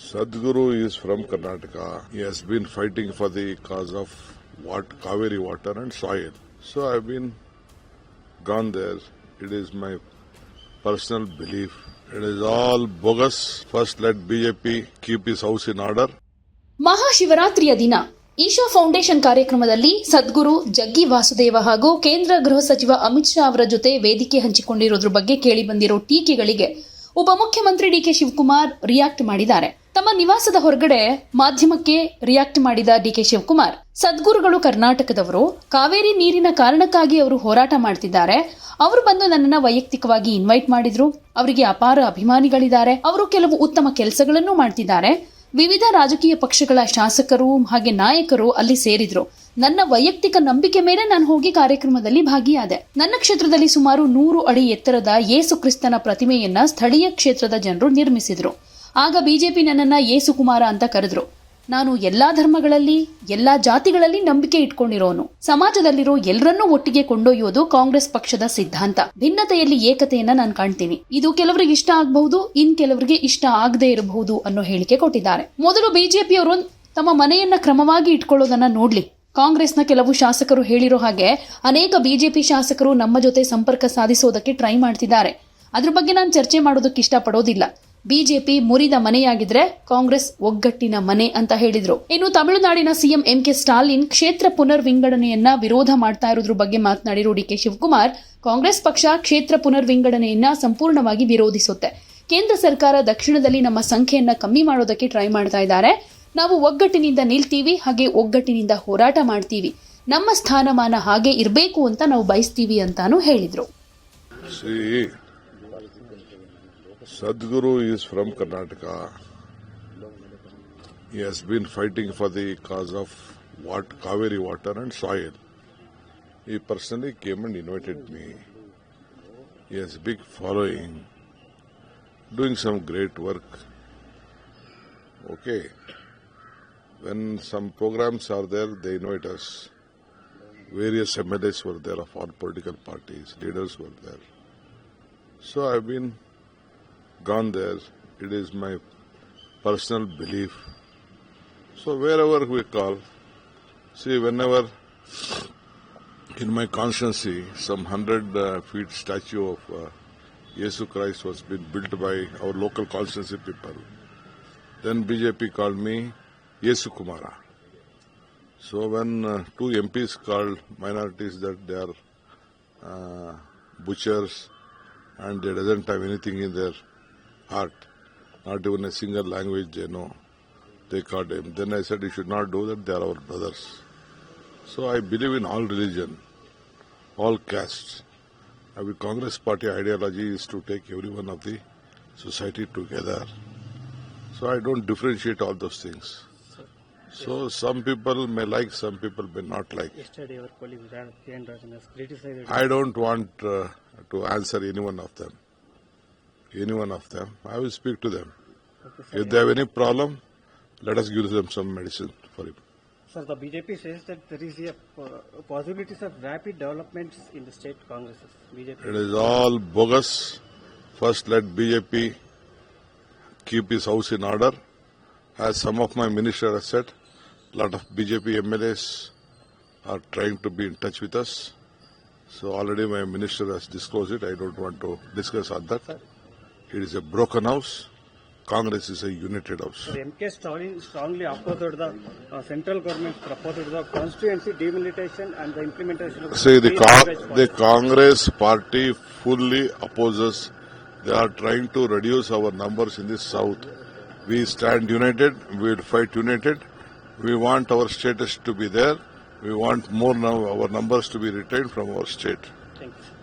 Sadhguru is from Karnataka. He has been fighting for the cause of what Kaveri water and soil. So I have been gone there. It is my personal belief. It is all bogus. First, let BJP keep his house in order. ಮಹಾಶಿವರಾತ್ರಿಯ ದಿನ Isha foundation ಕಾರ್ಯಕ್ರಮದಲ್ಲಿ ಸದ್ಗುರು ಜಗ್ಗಿ ವಾಸುದೇವ ಹಾಗೂ ಕೇಂದ್ರ ಗೃಹ ಸಚಿವ ಅಮಿತ್ ಶಾ ಅವರ ಜೊತೆ ವೇದಿಕೆ ಹಂಚಿಕೊಂಡಿರೋದ್ರ ಬಗ್ಗೆ ಕೇಳಿಬಂದಿರೋ ಟೀಕೆಗಳಿಗೆ ಉಪಮುಖ್ಯಮಂತ್ರಿ ಡಿಕೆ ಶಿವಕುಮಾರ್ ರಿಯಾಕ್ಟ್ ಮಾಡಿದ್ದಾರೆ ತಮ್ಮ ನಿವಾಸದ ಹೊರಗಡೆ ಮಾಧ್ಯಮಕ್ಕೆ ರಿಯಾಕ್ಟ್ ಮಾಡಿದ ಡಿಕೆ ಶಿವಕುಮಾರ್. ಸದ್ಗುರುಗಳು ಕರ್ನಾಟಕದವರು ಕಾವೇರಿ ನೀರಿನ ಕಾರಣಕ್ಕಾಗಿ ಅವರು ಹೋರಾಟ ಮಾಡ್ತಿದ್ದಾರೆ. ಅವರು ಬಂದು ನನ್ನನ್ನ ವೈಯಕ್ತಿಕವಾಗಿ ಇನ್ವೈಟ್ ಮಾಡಿದ್ರು. ಅವರಿಗೆ ಅಪಾರ ಅಭಿಮಾನಿಗಳಿದ್ದಾರೆ. ಅವರು ಕೆಲವು ಉತ್ತಮ ಕೆಲಸಗಳನ್ನು ಮಾಡ್ತಿದ್ದಾರೆ. ವಿವಿಧ ರಾಜಕೀಯ ಪಕ್ಷಗಳ ಶಾಸಕರು ಹಾಗೆ ನಾಯಕರು ಅಲ್ಲಿ ಸೇರಿದ್ರು. ನನ್ನ ವೈಯಕ್ತಿಕ ನಂಬಿಕೆ ಮೇಲೆ ನಾನು ಹೋಗಿ ಕಾರ್ಯಕ್ರಮದಲ್ಲಿ ಭಾಗಿಯಾದೆ. ನನ್ನ ಕ್ಷೇತ್ರದಲ್ಲಿ ಸುಮಾರು ನೂರು ಅಡಿ ಎತ್ತರದ ಯೇಸು ಕ್ರಿಸ್ತನ ಪ್ರತಿಮೆಯನ್ನ ಸ್ಥಳೀಯ ಕ್ಷೇತ್ರದ ಜನರು ನಿರ್ಮಿಸಿದ್ರು. ಆಗ ಬಿಜೆಪಿ ನನ್ನನ್ನು ಯೇಸುಕುಮಾರ ಅಂತ ಕರೆದ್ರು. ನಾನು ಎಲ್ಲಾ ಧರ್ಮಗಳಲ್ಲಿ, ಎಲ್ಲಾ ಜಾತಿಗಳಲ್ಲಿ ನಂಬಿಕೆ ಇಟ್ಕೊಂಡಿರೋನು. ಸಮಾಜದಲ್ಲಿರೋ ಎಲ್ಲರನ್ನೂ ಒಟ್ಟಿಗೆ ಕೊಂಡೊಯ್ಯೋದು ಕಾಂಗ್ರೆಸ್ ಪಕ್ಷದ ಸಿದ್ಧಾಂತ. ಭಿನ್ನತೆಯಲ್ಲಿ ಏಕತೆಯನ್ನ ನಾನು ಕಾಣ್ತೀನಿ. ಇದು ಕೆಲವರಿಗೆ ಇಷ್ಟ ಆಗಬಹುದು, ಇನ್ ಕೆಲವರಿಗೆ ಇಷ್ಟ ಆಗದೆ ಇರಬಹುದು ಅನ್ನೋ ಹೇಳಿಕೆ ಕೊಟ್ಟಿದ್ದಾರೆ. ಮೊದಲು ಬಿಜೆಪಿಯವರು ತಮ್ಮ ಮನೆಯನ್ನ ಕ್ರಮವಾಗಿ ಇಟ್ಕೊಳ್ಳೋದನ್ನ ನೋಡ್ಲಿ. ಕಾಂಗ್ರೆಸ್ನ ಕೆಲವು ಶಾಸಕರು ಹೇಳಿರೋ ಹಾಗೆ ಅನೇಕ ಬಿಜೆಪಿ ಶಾಸಕರು ನಮ್ಮ ಜೊತೆ ಸಂಪರ್ಕ ಸಾಧಿಸೋದಕ್ಕೆ ಟ್ರೈ ಮಾಡ್ತಿದ್ದಾರೆ. ಅದ್ರ ಬಗ್ಗೆ ನಾನು ಚರ್ಚೆ ಮಾಡೋದಕ್ಕೆ ಇಷ್ಟಪಡೋದಿಲ್ಲ. ಬಿಜೆಪಿ ಮುರಿದ ಮನೆಯಾಗಿದ್ರೆ ಕಾಂಗ್ರೆಸ್ ಒಗ್ಗಟ್ಟಿನ ಮನೆ ಅಂತ ಹೇಳಿದ್ರು. ಇನ್ನು ತಮಿಳುನಾಡಿನ ಸಿಎಂ ಎಂ ಕೆ ಸ್ಟಾಲಿನ್ ಕ್ಷೇತ್ರ ಪುನರ್ವಿಂಗಡಣೆಯನ್ನ ವಿರೋಧ ಮಾಡ್ತಾ ಇರೋದ್ರ ಬಗ್ಗೆ ಮಾತನಾಡಿರೋ ಡಿ ಕೆ ಶಿವಕುಮಾರ್, ಕಾಂಗ್ರೆಸ್ ಪಕ್ಷ ಕ್ಷೇತ್ರ ಪುನರ್ವಿಂಗಡಣೆಯನ್ನ ಸಂಪೂರ್ಣವಾಗಿ ವಿರೋಧಿಸುತ್ತೆ. ಕೇಂದ್ರ ಸರ್ಕಾರ ದಕ್ಷಿಣದಲ್ಲಿ ನಮ್ಮ ಸಂಖ್ಯೆಯನ್ನ ಕಮ್ಮಿ ಮಾಡೋದಕ್ಕೆ ಟ್ರೈ ಮಾಡ್ತಾ ಇದ್ದಾರೆ. ನಾವು ಒಗ್ಗಟ್ಟಿನಿಂದ ನಿಲ್ತೀವಿ, ಹಾಗೆ ಒಗ್ಗಟ್ಟಿನಿಂದ ಹೋರಾಟ ಮಾಡ್ತೀವಿ. ನಮ್ಮ ಸ್ಥಾನಮಾನ ಹಾಗೆ ಇರಬೇಕು ಅಂತ ನಾವು ಬಯಸ್ತೀವಿ ಅಂತಾನು ಹೇಳಿದ್ರು. Sadhguru is from Karnataka. He has been fighting for the cause of what Kaveri water and soil. He personally came and invited me. He has big following, doing some great work. Okay. When some programs are there, they invite us. Various MLAs were there of all political parties, leaders were there. So I've been gone there. It is my personal belief. So wherever we call, see, whenever in my constancy, some hundred uh, feet statue of uh, Yesu Christ was been built by our local constancy people. Then BJP called me Yesu Kumara. So when uh, two MPs called minorities that they are uh, butchers and they doesn't have anything in their heart, not even a single language they know, they called him. Then I said, you should not do that, they are our brothers. So I believe in all religion, all castes. Our Congress party ideology is to take everyone of the society together. So I don't differentiate all those things. So some people may like, some people may not like. Yesterday, our colleague Kiran Rajan has criticized I don't want uh, to answer any one of them. Any one of them. I will speak to them. Okay, sir. If they have any problem, let us give them some medicine for it. Sir, the BJP says that there is a uh, possibilities of rapid developments in the state congresses. BJP. It is all bogus. First, let BJP keep his house in order. As some of my ministers have said, a lot of BJP MLAs are trying to be in touch with us. So already my minister has disclosed it. I don't want to discuss on that. It is a broken house. Congress is a united house. Sir, MK Stalin strongly opposed the uh, central government proposed the constituency demilitation and the implementation of See, the, con- the. Congress party fully opposes. They are trying to reduce our numbers in the south. We stand united. We will fight united. We want our status to be there. We want more now our numbers to be retained from our state. Thank you.